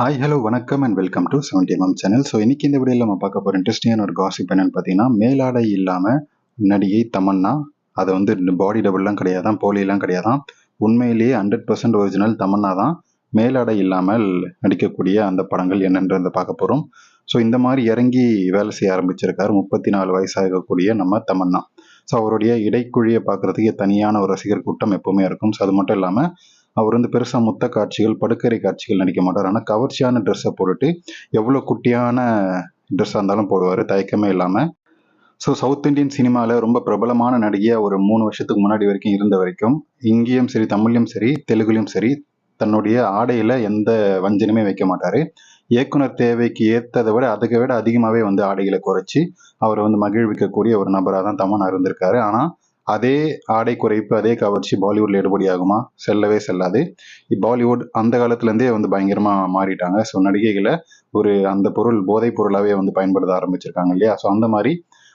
Hi hello வணக்கம் and welcome to seventy MM channel so இன்னைக்கு இந்த வீடியோவில் நம்ம பார்க்க போகிற இன்ட்ரெஸ்டிங்கான ஒரு காசிப் என்னென்னு பார்த்தீங்கன்னா மேலாடை இல்லாமல் நடிகை தமன்னா அது வந்து பாடி டபுள்லாம் கிடையாதான் போலியெல்லாம் கிடையாதான். உண்மையிலேயே ஹண்ட்ரட் பர்சன்ட் ஒரிஜினல் தமன்னா தான் மேலாடை இல்லாமல் நடிக்கக்கூடிய அந்த படங்கள் என்னன்றதை பார்க்க போகிறோம் ஸோ இந்த மாதிரி இறங்கி வேலை செய்ய ஆரம்பிச்சிருக்காரு. முப்பத்தி நாலு வயசாகக்கூடிய நம்ம தமன்னா. ஸோ அவருடைய இடைக்குழியை பார்க்குறதுக்கு தனியான ஒரு ரசிகர் கூட்டம் எப்போவுமே இருக்கும். ஸோ அது மட்டும் இல்லாமல் அவர் வந்து பெருசாக முத்த காட்சிகள் படுக்கரை காட்சிகள் நடிக்க மாட்டார். ஆனால் கவர்ச்சியான ட்ரெஸ்ஸை போட்டுட்டு எவ்வளோ குட்டியான ட்ரெஸ்ஸாக இருந்தாலும் போடுவார் தயக்கமே இல்லாமல் ஸோ சவுத் இந்தியன் சினிமாவில் ரொம்ப பிரபலமான நடிகையாக ஒரு மூணு வருஷத்துக்கு முன்னாடி வரைக்கும் இருந்த வரைக்கும் இங்கேயும் சரி தமிழ்லையும் சரி தெலுங்குலையும் சரி தன்னுடைய ஆடையில் எந்த வஞ்சனமே வைக்க மாட்டார். இயக்குனர் தேவைக்கு ஏற்றதை விட அதுக்கு விட அதிகமாகவே வந்து ஆடைகளை குறைச்சி அவரை வந்து மகிழ்விக்கக்கூடிய ஒரு நபராக தான் தமன் இருந்திருக்காரு. ஆனால் அதே ஆடை குறைப்பு அதே கவர்ச்சி பாலிவுட்ல எடுபடி ஆகுமா செல்லவே செல்லாது. பாலிவுட் அந்த காலத்துலேருந்தே வந்து பயங்கரமாக மாறிட்டாங்க. ஸோ நடிகைகளை ஒரு அந்த பொருள் போதைப் பொருளாகவே வந்து பயன்படுத்த ஆரம்பிச்சிருக்காங்க இல்லையா? ஸோ அந்த மாதிரி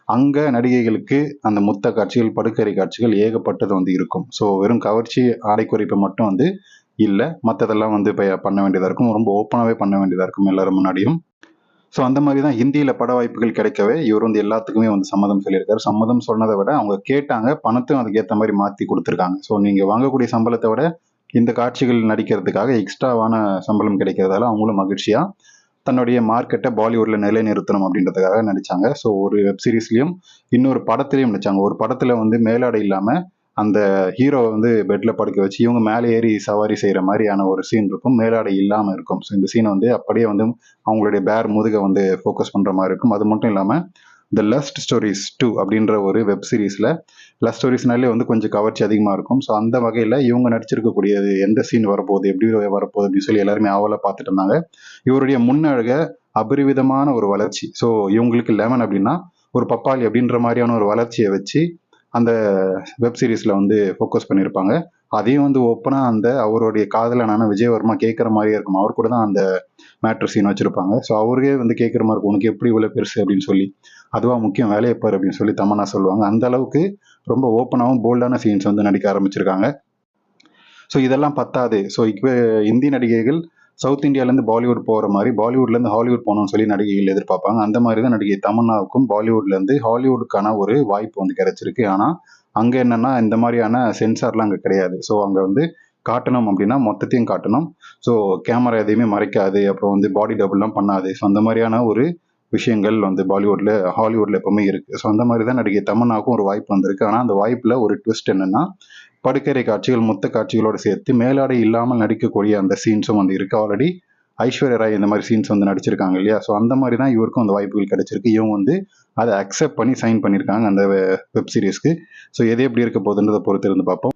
அங்கே நடிகைகளுக்கு அந்த முத்த காட்சிகள் படுக்கரை காட்சிகள் ஏகப்பட்டது வந்து இருக்கும். ஸோ வெறும் கவர்ச்சி ஆடை குறைப்பு மட்டும் வந்து இல்லை. மற்றதெல்லாம் வந்து இப்போ பண்ண வேண்டியதாக இருக்கும். ரொம்ப ஓப்பனாகவே பண்ண வேண்டியதாக இருக்கும் எல்லாரும் முன்னாடியும். ஸோ அந்த மாதிரி தான் ஹிந்தியில் பட வாய்ப்புகள் கிடைக்கவே இவர் வந்து எல்லாத்துக்குமே வந்து சம்மதம் சொல்லியிருக்காரு. சம்மதம் சொன்னதை விட அவங்க கேட்டாங்க பணத்தையும் அதுக்கேற்ற மாதிரி மாற்றி கொடுத்துருக்காங்க. ஸோ நீங்கள் வாங்கக்கூடிய சம்பளத்தை விட இந்த காட்சிகள் நடிக்கிறதுக்காக எக்ஸ்ட்ராவான சம்பளம் கிடைக்கிறதால அவங்களும் மகிழ்ச்சியாக தன்னுடைய மார்க்கெட்டை பாலிவுட்ல நிலைநிறுத்தணும் அப்படின்றதுக்காக நடிச்சாங்க. ஸோ ஒரு வெப் சீரிஸ்லையும் இன்னொரு படத்துலையும் நடிச்சாங்க. ஒரு படத்தில் வந்து மேலாடை இல்லாமல் அந்த ஹீரோவை வந்து பெட்ல படுக்க வச்சு இவங்க மேலே ஏறி சவாரி செய்யற மாதிரியான ஒரு சீன் இருக்கும். மேலாடை இல்லாம இருக்கும். ஸோ இந்த சீன் வந்து அப்படியே வந்து அவங்களுடைய பேர் முதுக வந்து ஃபோக்கஸ் பண்ற மாதிரி இருக்கும். அது மட்டும் இல்லாம த லஸ்ட் ஸ்டோரிஸ் டூ அப்படின்ற ஒரு வெப் சீரிஸில் லஸ்ட் ஸ்டோரிஸ்னாலே வந்து கொஞ்சம் கவர்ச்சி அதிகமாக இருக்கும். ஸோ அந்த வகையில் இவங்க நடிச்சிருக்கக்கூடியது எந்த சீன் வரப்போகுது எப்படி வரப்போகுது அப்படின்னு சொல்லி எல்லாருமே ஆவலாக பார்த்துட்டு இருந்தாங்க. இவருடைய முன்னழக அபரிவிதமான ஒரு வளர்ச்சி. ஸோ இவங்களுக்கு லெமன் அப்படின்னா ஒரு பப்பாளி அப்படின்ற மாதிரியான ஒரு வளர்ச்சியை வச்சு அந்த வெப் சீரிஸில் வந்து ஃபோக்கஸ் பண்ணியிருப்பாங்க அதையும் வந்து ஓப்பனாக அந்த அவருடைய காதலனான விஜயவர்மா கேட்குற மாதிரியே இருக்கும். அவர் கூட தான் அந்த மேட்ரு சீன் வச்சுருப்பாங்க. ஸோ அவருக்கே வந்து கேட்குற மாதிரி இருக்கும். உனக்கு எப்படி இவ்வளோ பெருசு? அப்படின்னு சொல்லி. அதுவாக முக்கியம் வேலையை பாரு அப்படின்னு சொல்லி தமன்னா சொல்லுவாங்க. அந்த அளவுக்கு ரொம்ப ஓப்பனாகவும் போல்டான சீன்ஸ் வந்து நடிக்க ஆரம்பிச்சிருக்காங்க. ஸோ இதெல்லாம் பத்தாது. ஸோ இப்போ இந்தி நடிகைகள் சவுத் இந்தியாவிலேருந்து பாலிவுட் போகிற மாதிரி பாலிவுட்லேருந்து ஹாலிவுட் போகணும்னு சொல்லி நடிகைகள் எதிர்பார்ப்பாங்க. அந்த மாதிரி தான் நடிகை தமன்னாவுக்கும் பாலிவுட்லேருந்து ஹாலிவுட்டுக்கான ஒரு வாய்ப்பு வந்து கிடைச்சிருக்கு. ஆனால் அங்கே என்னென்னா இந்த மாதிரியான சென்சார்லாம் அங்கே கிடையாது. ஸோ அங்கே வந்து காட்டணும் அப்படின்னா மொத்தத்தையும் காட்டணும். ஸோ கேமரா எதையுமே மறைக்காது. அப்புறம் வந்து பாடி டபுள்லாம் பண்ணாது. ஸோ அந்த மாதிரியான ஒரு விஷயங்கள் வந்து பாலிவுட்ல ஹாலிவுட்ல எப்பவுமே இருக்கு. ஸோ அந்த மாதிரி தான் நடிகை தமன்னாக்கும் ஒரு வாய்ப்பு வந்திருக்கு. ஆனால் அந்த வாய்ப்பில் ஒரு ட்விஸ்ட் என்னன்னா படுக்கரை காட்சிகள் மொத்த காட்சிகளோடு சேர்த்து மேலாடை இல்லாமல் நடிக்கக்கூடிய அந்த சீன்ஸும் வந்து இருக்கு. ஆல்ரெடி ஐஸ்வர்யா ராய் இந்த மாதிரி சீன்ஸ் வந்து நடிச்சிருக்காங்க இல்லையா? ஸோ அந்த மாதிரி தான் இவருக்கும் அந்த வாய்ப்புகள் கிடைச்சிருக்கு. இவங்க வந்து அதை அக்செப்ட் பண்ணி சைன் பண்ணியிருக்காங்க அந்த வெப் சீரிஸ்க்கு ஸோ எது எப்படி இருக்க போகுதுன்றதை பொறுத்து இருந்து பார்ப்போம்.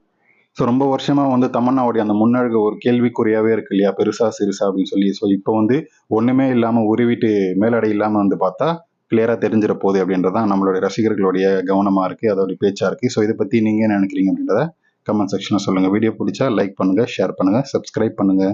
ஸோ ரொம்ப வருஷமாக வந்து தமன்னாவுடைய அந்த முன்னழகு ஒரு கேள்விக்குறியாகவே இருக்கு இல்லையா? பெருசா சிறுசா அப்படின்னு சொல்லி. ஸோ இப்போ வந்து ஒன்றுமே இல்லாமல் உருவிட்டு மேலடை இல்லாமல் வந்து பார்த்தா கிளியராக தெரிஞ்சிட போகுது அப்படின்றதான் நம்மளுடைய ரசிகர்களுடைய கவனமாக இருக்குது அதோடைய பேச்சாக இருக்குது ஸோ இதை பற்றி நீங்கள் என்ன நினைக்கிறீங்க அப்படின்றத கமெண்ட் செக்ஷனில் சொல்லுங்கள் வீடியோ பிடிச்சா லைக் பண்ணுங்கள் ஷேர் பண்ணுங்கள் சப்ஸ்கிரைப் பண்ணுங்கள்